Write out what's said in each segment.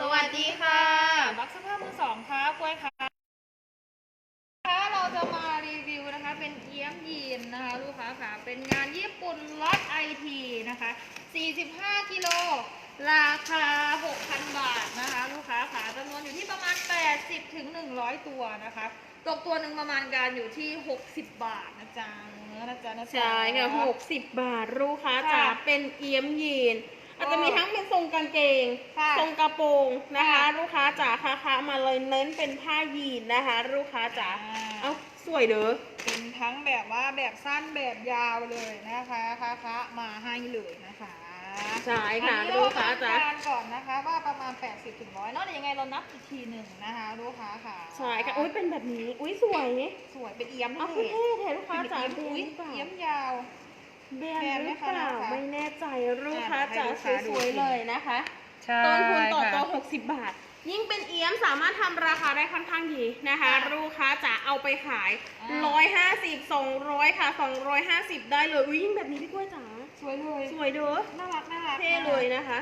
สวัสดีค่ะ บักสภาพมือสองค่ะกล้วยค่ะค่ะเราจะมารีวิวนะคะ เป็นเอี้ยมยีนนะคะ ลูกค้าค่ะ เป็นงานญี่ปุ่นล็อตไอทีนะคะ 45 กิโล ราคา 6,000 บาทนะคะ ลูกค้าค่ะจำนวนอยู่ที่ประมาณ 80 ถึง 100 ตัวนะคะ ตกตัวหนึ่งประมาณการอยู่ที่ 60 บาทนะจ๊ะเนื้อนะจ๊ะนะจ๊ะใช่ค่ะหกสิบบาทลูกค้าค่ะจ๋าเป็นเอี้ยมยีน อาจจะมีทั้งเป็นทรงกางเกง ค่ะทรงกระโปรงนะคะ ค่ะ ลูกค้าจ๋าค้าค้ามาเลยเน้นเป็นผ้ายีนนะคะ ลูกค้าจ๋าอ่าเอาสวยเด้อ เป็นทั้งแบบว่าแบบสั้นแบบยาวเลยนะคะคะคะมาให้เลยนะคะใช่ค่ะอันนี้ลูกค้าเรจ๋าทำการก่อนนะคะว่าประมาณ 80ถึงร้อยเนาะเดี๋ยวยังไงเรานับอีกทีหนึ่งนะคะลูกค้าค่ะใช่ค่ะอุ้ยเป็นแบบนี้ อุ้ยสวย สวยเป็นเอี้ยมเอาเลคือยเท่แท้ลูกเป็ค้านจ๋าเอี้ยมเบนอุ้ยหรือเปล่า เอี้ยมยาว แบนแบนหไหมรือคะเปล่านะคะไม่แน่ใจลูกค้าจ๋าให้ลูกค้าดูสวยๆเลยนะคะใช่ต้นทุนต่อตัว60 บาท ยิ่งเป็นเอี้ยมสามารถทำราคาได้ค่อนข้างดีนะคะค่ะลูกค้าจะเอาไปขายอ่า150 200 ค่ะ 250 ได้เลยอุ๊ยยิ่งแบบนี้พี่กล้วยจ๋าสวยเลยสวยเด้อน่ารักน่ารักเท่เลยนะคะ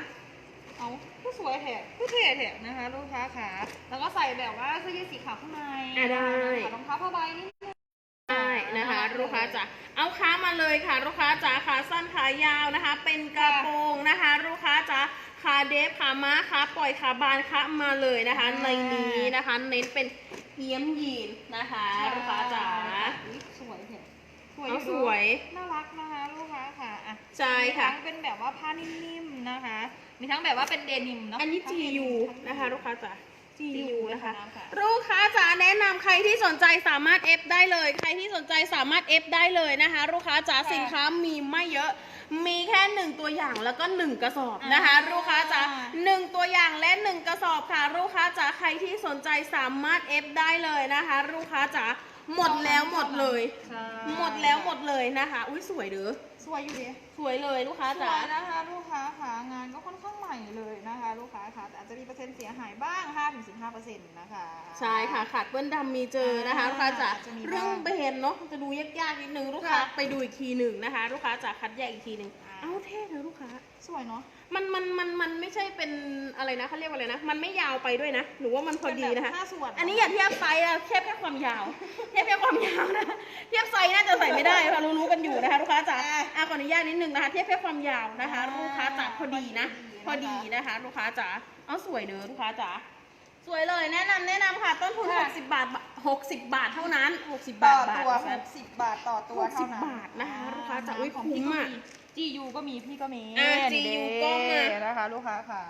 เอาก็สวยแถบก็เท่แถบนะคะ ลูกค้าขาแล้วก็ใส่แบบว่าเสื้อยืดสีขาวข้างในอะได้รองเท้าผ้าใบนิด นึงได้นะคะ ลูกค้าจ๋าเอาค้ามาเลยค่ะ ลูกค้าจ๋าขาสั้นขายาวนะคะ เป็นกระโปรงนะคะ ลูกค้าจ๋าขาเดฟขาม้าขาปล่อยขาบานขามาเลยนะคะ ในนี้นะคะ เน้นเป็นเอี้ยมยีนนะคะ ลูกค้าจ๋าอุ๊ยสวยแถบเอาสวย น่ารักนะคะลูกค้าค่ะอะใช่ค่ะมีทั้งเป็นแบบว่าผ้านิ่มๆนะคะ มีทั้งแบบว่าเป็นเดนิมเนาะอันนี้ทั้งเด GU ทั้งนะคะ ลูกค้าจ๋า GU นะคะค่ะลูกค้าจ๋าแนะนำใครที่สนใจสามารถ F ได้เลย ใครที่สนใจสามารถ F ได้เลยนะคะ ลูกค้าจ๋าค่ะสินค้ามีไม่เยอะ มีแค่หนึ่งตัวอย่างแล้วก็หนึ่งกระสอบนะคะ อ่าลูกค้าจ๋าหนึ่งตัวอย่างและหนึ่งกระสอบค่ะ ลูกค้าจ๋าใครที่สนใจสามารถ F ได้เลยนะคะ ลูกค้าจ๋าหมดแล้วหมดเลย ใช่ หมดแล้วหมดเลยนะคะ อุ้ยสวยเด้อ สวยอยู่ดิสวยเลยลูกค้าสจ๋าวยนะคะลูกค้าค่ะงานก็ค่อนข้างใหม่เลยนะคะ ลูกค้าค่ะแต่อาจจะมีเปอร์เซ็นต์เสียหายบ้าง 5-15%นะคะ ใช่ค่ะขาดเปื้อนดำมีเจอนะคะอ่าลูกค้าจ๋าจะมีบ้างเรื่องเบนเนาะจะดูยากๆนิดนึงลูกค้าค่ะไปดูอีกทีหนึ่งนะคะ ลูกค้าจ๋าคัดแยกอีกทีหนึ่งอ่า เอ้าเท่เลยลูกค้า สวยเนาะ มันมันมันมันไม่ใช่เป็นอะไรนะเขาเรียกว่าอะไรนะ มันไม่ยาวไปด้วยนะหนูว่ามันพอดีนะคะ เป็แบบห้าส่วน อันนี้อย่าเทียบไซส์อะเทียบแค่ความยาว เทียบแค่ความยาวนะ เทียบไซส์น่าจะใส่ไม่ได้ค่ะรู้ๆกันอยู่นะคะ ลูกค้าจ๋าอะขออนุญาตนิดนึงนะคะ เทียบแค่ความยาวนะคะ ลูกค้าจ๋าพอดีนะ พอดีนะคะ ลูกค้าจ๋าเอาสวยเด้อลูกค้าจ๋าสวยเลยแนะนำแนะนำค่ะ ต้นทุน ค่ะ 60 บาท 60 บาทเท่านั้น 60ต่บาอทบาทตัวบาท60บาทต่อตัวเท่านั้น60บาทนะคะลูกค้าจ๋าอุ๊ยของคุ้พี่มอะจียูก็มีพี่ก็มีอะนี่ GU เด้ก็มา นะคะ ลูกค้าค่ะ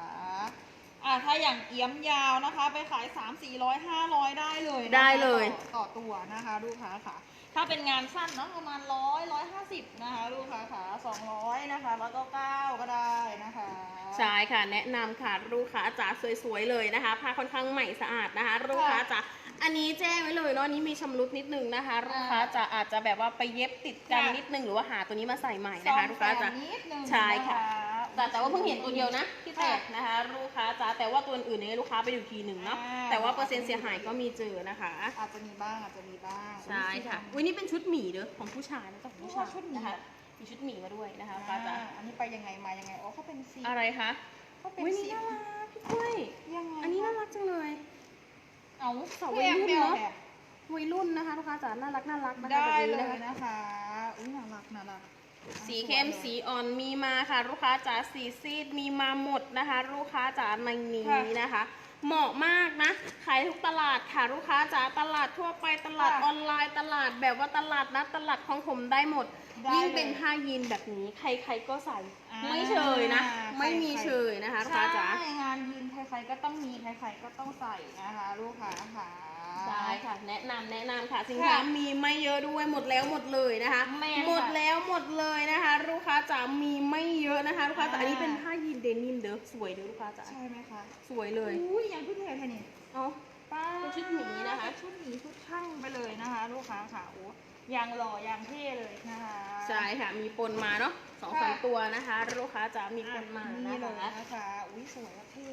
อะถ้าอย่างเอี้ยมยาวนะคะ ไปขาย 3 4 0 0 500 ได้เลยนะคะได้เลย ต่อต่อตัวนะคะ ลูกค้าค่ะ ถ้าเป็นงานสั้นเนาะประมาณร้อยร้อยห้าสิบนะคะ ลูกค้าค่ะสองร้อยนะคะร้อยเก้าเก้าก็ได้นะคะ ใช่ค่ะ แนะนำค่ะลูกค้าจ๋าสวยๆเลยนะคะผ้าค่อนข้างใหม่สะอาดนะคะลูกค้าจ๋าอันนี้แจ้งไว้เลยเนาะอันนี้มีชำรุดนิดนึงนะคะลูกค้าจ๋าอาจจะแบบว่าไปเย็บติดกันค่ะนิดนึงหรือว่าหาตัวนี้มาใส่ใหม่นะคะลูกค้าจ๋าซ่อมแซมนิดนึงใช่ค่ะน แต่แต่ว่าเพิ่งเห็นตัวเดียวนะ ที่แตกนะคะ ลูกค้าจ๋าแต่ว่าตัวอื่นเนี่ยลูกค้าไปดูทีหนึ่งเนาะอ่า แต่ว่าเปอร์เซ็นต์เสียหายก็มีเจอนะคะ อาจจะมีบ้างอาจจะมีบ้าง ใช่ค่ะอุ้ยนี่เป็นชุดหมีเด้อของผู้ชายนะเจ้าของผู้ชายชุดหมี นะคะมีชุดหมีมาด้วยนะคะอ่าลูกค้าจ๋าอันนี้ไปยังไงมายังไงอ๋อเขาเป็นสีอะไรคะเขาเป็นอุ้ยสีนี่น่ารักพี่กล้วยยังไงอันนี้น่ารักจังเลย เอาสาววัยรุ่นแบเนอะแบวัยรุ่นนะคะลูกค้าจ๋าน่ารักน่ารักนะคะได้แบบเลนี้ยนะคะนะคะอุ้ยน่ารักน่ารัก สีเข้มสีอ่อนมีมาค่ะ ลูกค้าจ๋าสีซีดมีมาหมดนะคะ ลูกค้าจ๋าในนี้นะคะ เหมาะมากนะ ขายทุกตลาดค่ะ ลูกค้าจ๋าตลาดทั่วไปตลาดออนไลน์ตลาดแบบว่าตลาดนัดตลาดของผมได้หมดยิ่งเป็นผ้ายีนแบบนี้ ใครๆก็ใส่ อ่าไม่เชยนะ ใครๆ ไม่มีเชยนะคะลูกค้าจ๋า ใช่งานยืนใครๆก็ต้องมีใครๆก็ต้องใส่นะคะ ลูกค้าค่ะ ใช่ค่ะแนะนำแนะนำค่ะสินค้าค่ะมีไม่เยอะด้วยหมดแล้วหมดเลยนะคะ แม่นค่ะหมดแล้วหมดเลยนะคะ ลูกค้าจ๋ามีไม่เยอะนะคะ ลูกค้าจ๋าอ่า อันนี้เป็นผ้ายีนเดนิมเด้อสวยเด้อลูกค้าจ๋าใช่ไหมคะสวยเลย อุ้ยยังชุดเทแค่นี้เอาป้าเป็นชุดหมีนะคะชุดหมีชุดช่างไปเลยนะคะ ลูกค้าค่ะโอ้ยางหล่อยางเท่เลยนะคะ ใช่ค่ะมีปนมาเนาะสองสามค่ะ ตัวนะคะ ลูกค้าจ๋ามีปนมานี่นะเลยคะนะคะอุ้ยสวยอะเท่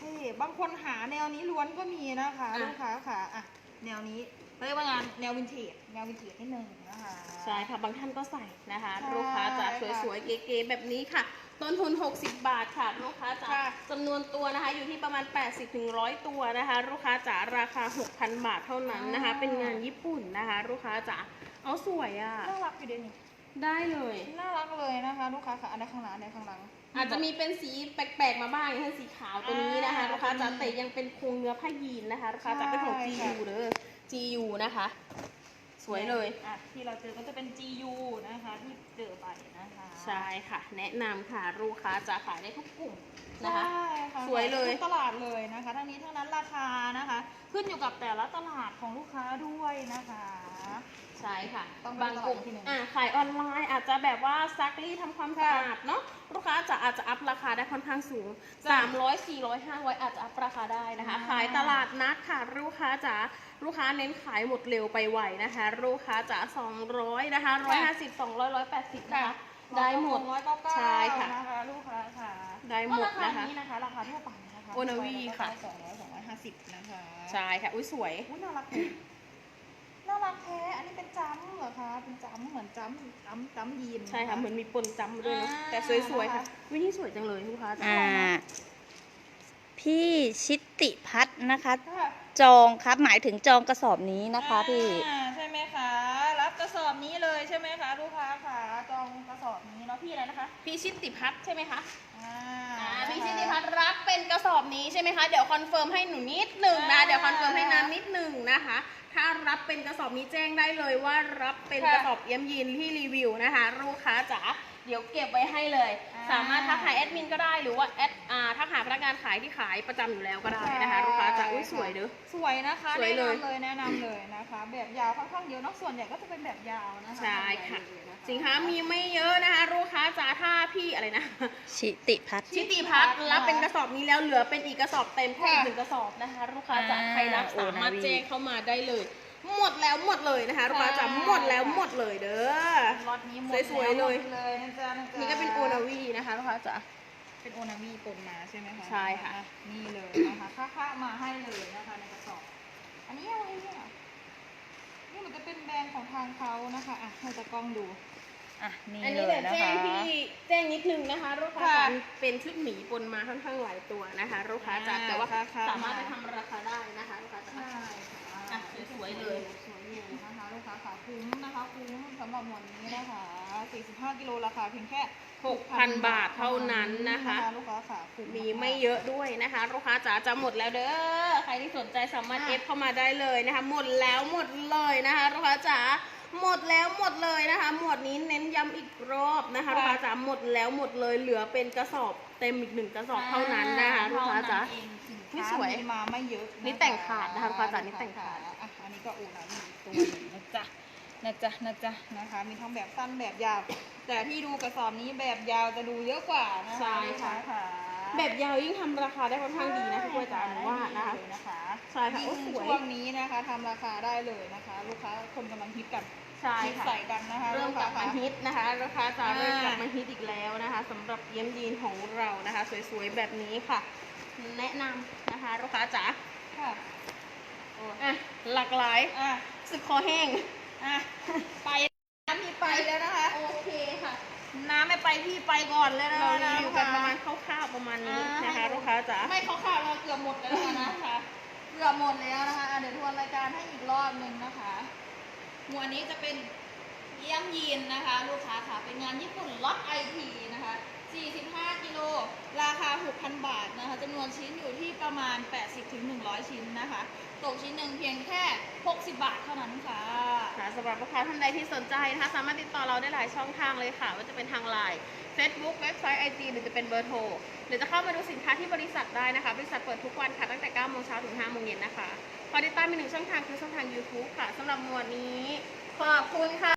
เท่บางคนหาแนวนี้ล้วนก็มีนะคะอะ ลูกค้าค่ะอะแนวนี้เรียกว่างานแนววินเทจแนววินเทจนิดนึงนะคะ ใช่ค่ะบางท่านก็ใส่นะคะ ใช่ลูกค้าจ๋าค่ะสวยๆเก๋ๆแบบนี้ค่ะ ต้นทุน 60 บาทค่ะ ลูกค้าจ๋าค่ะจำนวนตัวนะคะ อยู่ที่ประมาณ 80ถึง100ตัวนะคะ ลูกค้าจ๋าราคา 6,000 บาทเท่านั้นนะคะเป็นงานญี่ปุ่นนะคะ ลูกค้าจ๋าเอาสวยอะ น่ารักอยู่เดี๋ยวนี้ได้เลย น่ารักเลยนะคะ ลูกค้าค่ะอันนี้ข้างหน้าอันนี้ข้างหลัง อาจจะมีเป็นสีแปลกๆมาบ้างอย่างเช่นสีขาวตัวนี้นะคะอ่าลูกค้าจ๋าแต่ยังเป็นโครงเนื้อผ้ายีนนะคะลูกค้าจ๋าเป็นของใช่ค่ะ GU เด้อ GU นะคะ สวยเลย อะที่เราเจอก็จะเป็น GU นะคะ ที่เจอไปนะคะ ใช่ค่ะ แนะนำค่ะลูกค้าจะขายได้ทุกกลุ่ม นะคะใช่ค่ะสวยเลย ทุกตลาดเลยนะคะ ทั้งนี้ทั้งนั้นราคานะคะ ขึ้นอยู่กับแต่ละตลาดของลูกค้าด้วยนะคะ ใช่ค่ะต้องไปบางกลุ่มตลาดที่หนึ่งอ่าขายออนไลน์อาจจะแบบว่าซักรีดทำความสะอาดเนาะลูกค้าจะอาจจะอัพราคาได้ค่อนข้างสูง 300 400 500 อาจจะอัพราคาได้นะคะ อ่า ขายตลาดนัดค่ะลูกค้าจ๋าลูกค้าเน้นขายหมดเร็วไปไวนะคะ ลูกค้าจ๋า200นะคะ150 200 180นะคะ ได้หมดร้อยเก้าเก้าใช่ค่ะ นะคะลูกค้าค่ะได้หมดก็รานะคะคานี้นะคะราคาทั่วไปนะคะโอนาวีค่ะ สองร้อยสองร้อยห้าสิบนะคะใช่ค่ะ อุ้ยสวย อุ้ยน่ารักแท้น่ารักแท้อันนี้เป็นจ้ำเหรอคะเป็นจ้ำเหมือนจ้ำจ้ำจ้ำยีนใช่ค่ะ เหมือนมีปนจำมาด้วยเนาะอ่าแต่สวยๆค่ะวินี่สวยจังเลยลูกค้าจ๋าอ่า พี่ชิตติพัฒน์นะคะ ค่ะจองครับหมายถึงจองกระสอบนี้นะคะพี่ อ่า พี่อะไรนะคะ พี่ชิตติพัฒน์ใช่ไหมคะอ่าอ่าพี่ชิติพัฒน์รับเป็นกระสอบนี้ใช่ไหมคะ เดี๋ยวคอนเฟิร์มให้หนูนิดหนึ่งนะอ่าเดี๋ยวคอนเฟิร์มให้น้ำนิดหนึ่งนะคะ ถ้ารับเป็นกระสอบนี้แจ้งได้เลยว่ารับเป็นค่ะกระสอบเยี่ยมยีนที่รีวิวนะคะ ลูกค้าจ๋า เดี๋ยวเก็บไว้ให้เลยอ่าสามารถทักหาแอดมินก็ได้ หรือว่าแอดอ่าทักหาพนักงานขายที่ขายประจำอยู่แล้วก็ได้นะคะ ลูกค้าจ๋า อุ้ยสวยเด้อ สวยนะคะสวยเลย แนะนำเลยแนะนำเลยนะคะ แบบยาวค่อนข้างเยอะเนอะส่วนใหญ่ก็จะเป็นแบบยาวนะคะใช่ค่ะ แบบยาวเลยนะคะ สินค้ามีไม่เยอะนะคะลูกค้าจ๋าถ้าพี่อะไรนะ ชิติพัฒน์ ชิติพัฒน์รับเป็นกระสอบนี้แล้วเหลือเป็นอีกกระสอบเต็มแค่อีกหนึ่งกระสอบนะคะลูกค้าจ๋าอ่าใครรับโอสามารถนาวี แจ้งเข้ามาได้เลย หมดแล้วหมดเลยนะคะลูกค้าจ๋าหมดแล้วหมดเลยเด้อล็อตนี้หมดสวยๆเลย หมดเลยนะจ๊ะนะจ๊ะนี่ก็เป็นโอนาวีนะคะลูกค้าจ๋า เป็นโอนาวีปนมาใช่ไหมคะใช่ค่ะอ่นี่เลยนะคะค่าค่ามาให้เลยนะคะในกระสอบ อันนี้อะไรเนี่ยนี่มัน จะเป็นแบรนด์ของทางเขานะคะอะให้ตะกล้องดูอะนี่อันเลนี้ยเดี๋ยวนะแจ้งคะพี่แจ้งนิดนึงนะคะลูกค้าค่ะจ๋าเป็นชุดหมีปนมาค่อนข้างหลายตัวนะคะลูกค้าจ๋าอ่าแต่ว่าค่ะค่ะสามารถไปทำราคาได้นะคะลูกค้าจ๋า ใช่ค่ะอะสวยๆเลย สวยอยู่นะคะลูกค้าค่ะคุ้มนะคะคุ้ม สำหรับหมวดนี้นะคะ45กิโลราคาเพียงแค่6,000 บาทเท่านั้นนะคะ ลูกค้าค่ะคุ้มีไม่เยอะด้วยนะคะ ลูกค้าจ๋าจะหมดแล้วเด้อ ใครที่สนใจสามารถเอฟเข้ามาได้เลยนะคะ หมดแล้วหมดเลยนะคะ ลูกค้าจ๋าหมดแล้วหมดเลยนะคะ หมวดนี้เน้นย้ำอีกรอบนะคะลูกค้าจ๋าหมดแล้วหมดเลยเหลือเป็นกระสอบเต็มอีกหนึ่งกระสอบเท่านั้นนะคะลูกค้าจ๋าเท่นั้นเองสินนี่ค้าสวยมีมาไม่เยอะะคะนี่แต่งขาดนะคะลูกค้าจ๋านี่แต่งขาดอะอันนี้ก็อูนะมีอีกตัวหนึงนะจ๊ะ นะจ๊ะนะจ๊ะนะคะ มีทั้งแบบสั้นแบบยาว แต่ที่ดูกระสอบนี้แบบยาวจะดูเยอะกว่านะคะใช่ค่ะ ลูกาแบบยาวยิ่งทำราคาได้ค่อนข้างดีนะพี่กล้วยจ๋าหนูว่านะคะได้เลยนะคะใช่ค่ะโอ้ยิ่งสวย ช่วงนี้นะคะทำราคาได้เลยนะคะ ลูกค้าคนกำลังฮิตกันใช่ฮิตค่ะ ใส่กันนะคะเริ่มกลับมาลูค้ฮิตนะคะลูกค้าจ๋าอ่าเริ่มกลับมาฮิตอีกแล้วนะคะสำหรับเยี่ยมยีนของเรานะคะ สวยๆแบบนี้ค่ะ แนะนำนะคะลูกค้าจ๋าค่ะอะหลากหลายอะ สึกคอแห้ง อะไปน้ำพี่ไปแล้วนะคะ โอเคค่ะ น้ำไม่ไปพี่ไปก่อนเลยนะเรารีนะวิวกันประมาณคร่าวๆประมาณนี้นะคะลูกค้าจ๋าไม่เขาขาดเราเกือบหมดแล้วนะคะเกือบหมดแล้วนะคะอะเดี๋ยวทวนรายการให้อีกรอบหนึ่งนะคะหัวนี้จะเป็นเยี่ยมยีนนะคะ ลูกค้าค่ะเป็นงานญี่ปุ่นล็อตไอทีนะคะ 45 กิโล ราคา 6,000 บาทนะคะจำนวนชิ้นอยู่ที่ประมาณ 80-100 ชิ้นนะคะ ตกชิ้นหนึ่งเพียงแค่ 60 บาทเท่านั้นค่ะ ค่ะ สำหรับลูกค้าท่านใดที่สนใจนะคะ สามารถติดต่อเราได้หลายช่องทางเลยค่ะว่าจะเป็นทางไลน์ Facebook เว็บไซต์ไอจีหรือจะเป็นเบอร์โทรหรือจะเข้ามาดูสินค้าที่บริษัทได้นะคะ บริษัทเปิดทุกวันค่ะตั้งแต่9โมงเช้าถึง5โมงเย็นนะคะพอติดตามมีหนึ่งช่องทางคือช่องทาง YouTube ค่ะสำหรับหมวดนี้ ขอบคุณค่ะ